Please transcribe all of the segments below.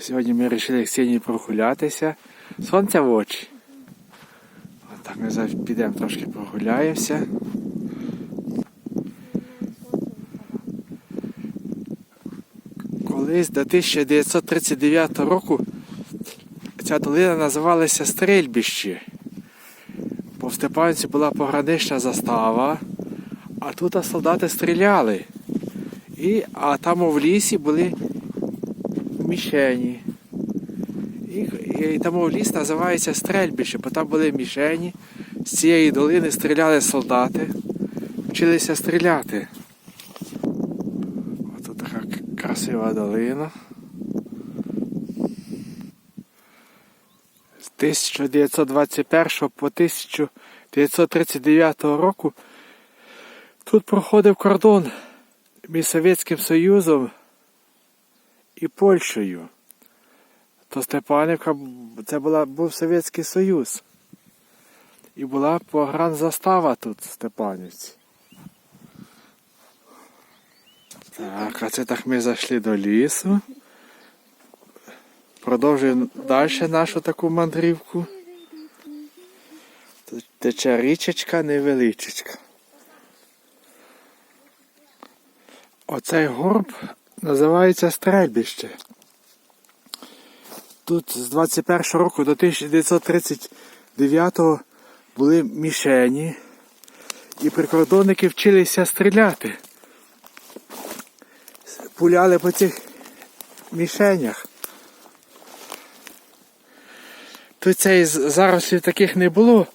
Сьогодні ми вирішили Ксенією прогулятися. Сонце в очі. Отак ми зараз підемо трошки прогуляємося. Колись до 1939 року ця долина називалася Стрельбище. Бо в Степанці була погранична застава, а тут солдати стріляли. І, а там в лісі були мішені. І, і тому ліс називається Стрельбище, бо там були мішені. З цієї долини стріляли солдати, вчилися стріляти. Ось така красива долина. З 1921 по 1939 року тут проходив кордон між Совєтським Союзом і Польщею. То Степанівка це була, був Совєтський Союз. І була погранзастава тут в Степанівці. Так, а це так ми зайшли до лісу. Продовжуємо далі нашу таку мандрівку. Тече річечка невеличечка. Оцей горб називається Стрельбище. Тут з 21 року до 1939 були мішені, і прикордонники вчилися стріляти. Пуляли по цих мішенях. Тут цей зарослів таких не було,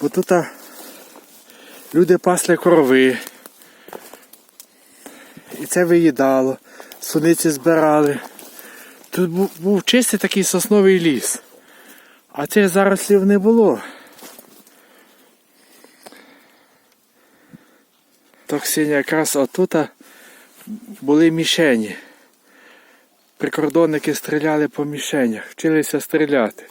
бо тут люди пасли корови. І це виїдало, суниці збирали. Тут був, був чистий такий сосновий ліс, а цих зарослів не було. Токсині якраз отут були мішені. Прикордонники стріляли по мішенях, вчилися стріляти.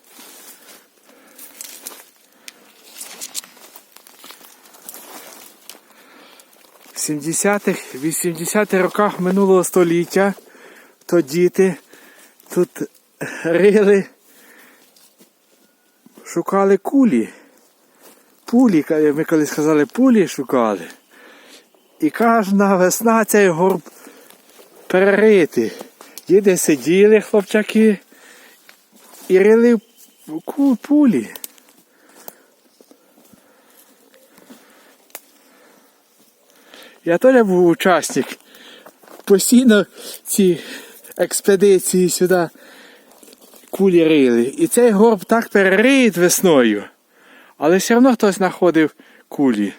70-х, 80-х роках минулого століття то діти тут рили, шукали кулі. Пулі, ми колись сказали, пулі шукали. І кожна весна цей горб перерити. Діди сиділи, хлопчаки, і рили пулі. Я теж був учасник. Постійно ці експедиції сюди кулі рили. І цей горб так перериють весною. Але все одно хтось знаходив кулі.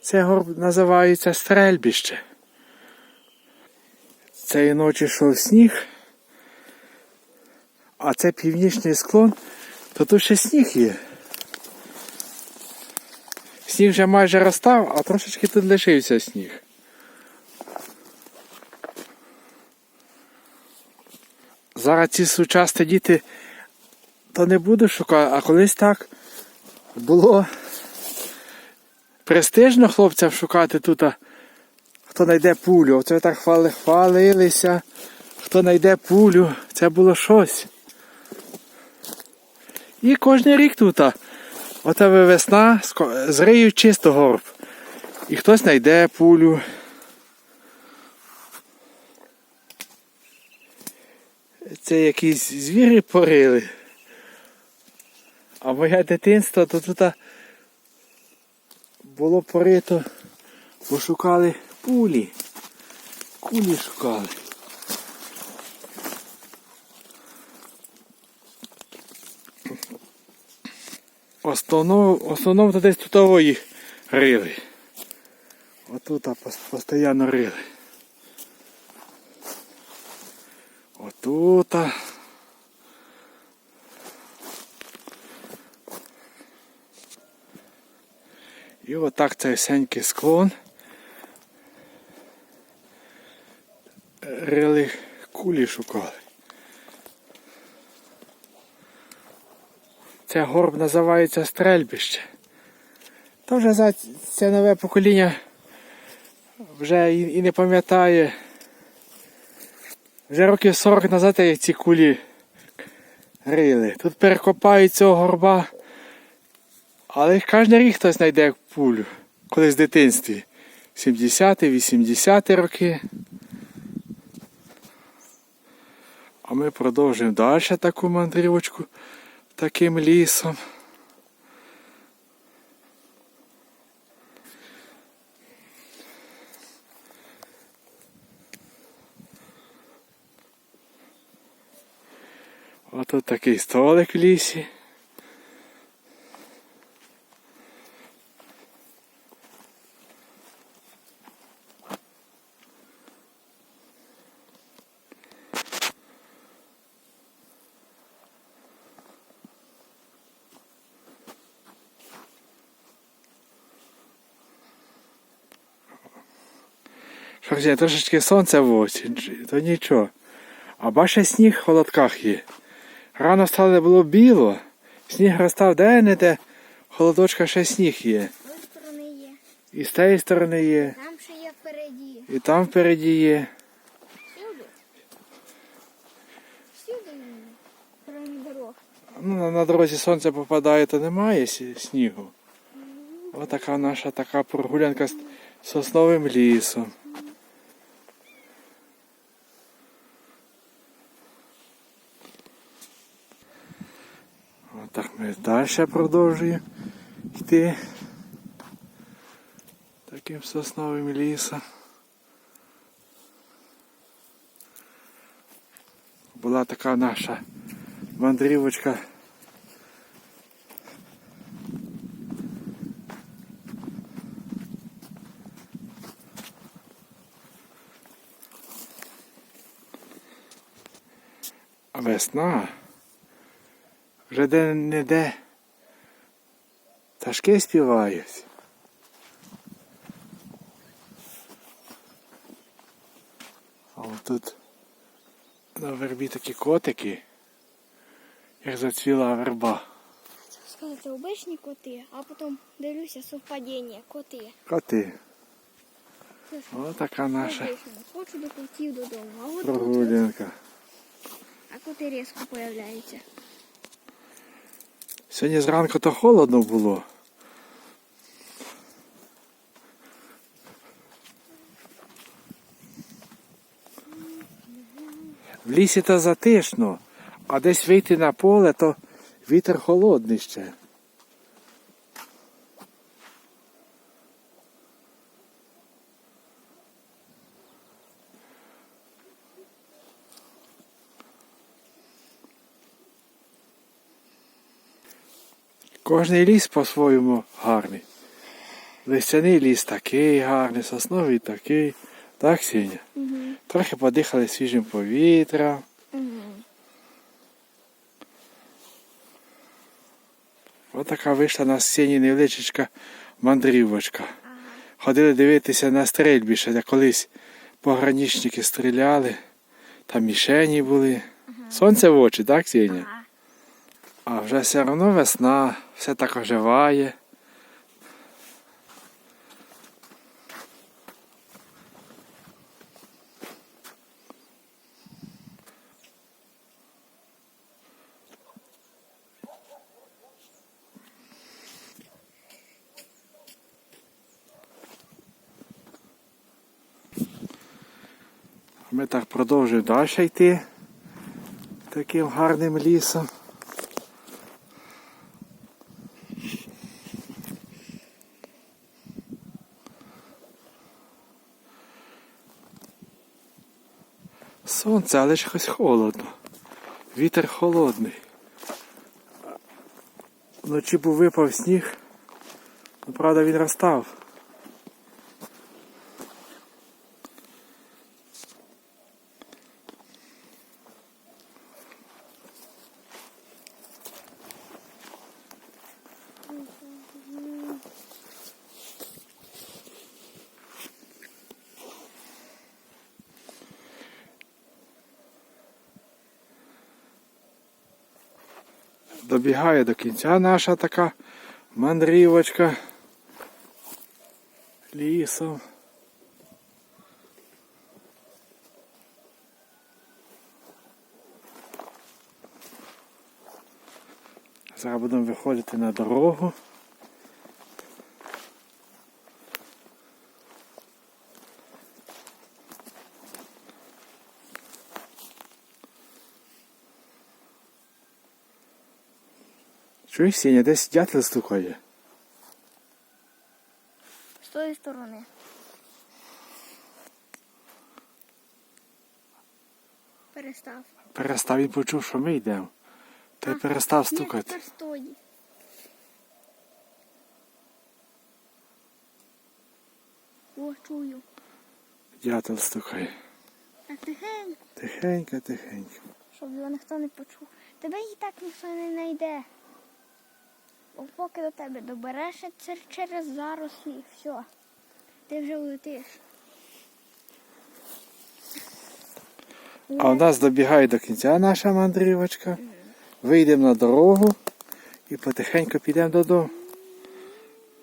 Цей горб називається стрельбище. Цієї ночі йшов сніг, а це північний склон, то тут ще сніг є. Сніг вже майже розстав, а трошечки тут лишився сніг. Зараз ці сучасні діти то не буду шукати, а колись так було престижно хлопцям шукати тут, хто знайде пулю. Оце так хвали, хвалилися. Хто знайде пулю, це було щось. І кожен рік тут. А, Оце весна, зриють чисто горб. І хтось знайде пулю. Це якісь звірі порили. А моє дитинство то тут було порито, бо шукали пулі. Кулі шукали. Основно, основно то десь тут їх рили. Отут постійно рили. Отут. І отак цей сенький склон. Рили кулі шукали. Це горб називається стрельбище. То вже за це нове покоління вже і, і не пам'ятає. Вже років 40 назад ці кулі рили. Тут перекопають цього горба. Але кожен рік хтось знайде пулю. Колись в дитинстві. 70-ті, 80-ті роки. А ми продовжуємо далі таку мандрівочку таким лісом. Ось тут такий столик в лісі. Що трошечки сонця в очі, то нічого. А бачите, сніг в холодках є. Рано стало було біло, сніг розстав де-не-де, холодочка ще сніг є. І з тієї сторони є, Там ще є впереді. і там впереді є. Всюди. Всюди. Дорог. Ну, на, на дорозі сонце попадає, то немає снігу. Ось така наша така прогулянка з сосновим лісом. Отак ми далі продовжуємо йти таким сосновим лісом. Була така наша мандрівочка. Весна. Вже де не де. Пташки співають. А тут на вербі такі котики, як зацвіла верба. Сказати, обичні коти, а потім дивлюся совпадіння. Коти. Коти. Це ж Ось така наша. Хочу до котів додому. А от прогулянка. а коти різко появляються. Сьогодні зранку то холодно було. В лісі то затишно, а десь вийти на поле, то вітер холодний ще. Кожний ліс по-своєму гарний. Листяний ліс такий гарний, сосновий такий. Так, Сіня? Угу. Трохи подихали свіжим повітрям. Угу. Ось така вийшла на сцені невеличка мандрівочка. Ходили дивитися на стрельбище, де колись пограничники стріляли, там мішені були. Сонце в очі, так, Сеня? Ага. А вже все одно весна, все так оживає. Ми так продовжуємо далі йти таким гарним лісом. Сонце, але ж хоч холодно. Вітер холодний. Вночі був випав сніг. Ну, правда, він розстав. добігає до кінця наша така мандрівочка лісом. Зараз будемо виходити на дорогу. Чуєш, Сеня, десь дятел стукає. З тої сторони. Перестав. Перестав він почув, що ми йдемо. Та й А, перестав Ні, стукати. стої. О, чую. Дятел стукає. Так тихенько, Тихенько, тихенько. щоб його ніхто не почув. Тебе і так ніхто не знайде. Поки до тебе доберешся через зарослі, все. Ти вже улетиш. А у нас добігає до кінця наша мандрівочка. Вийдемо на дорогу і потихеньку підемо додому.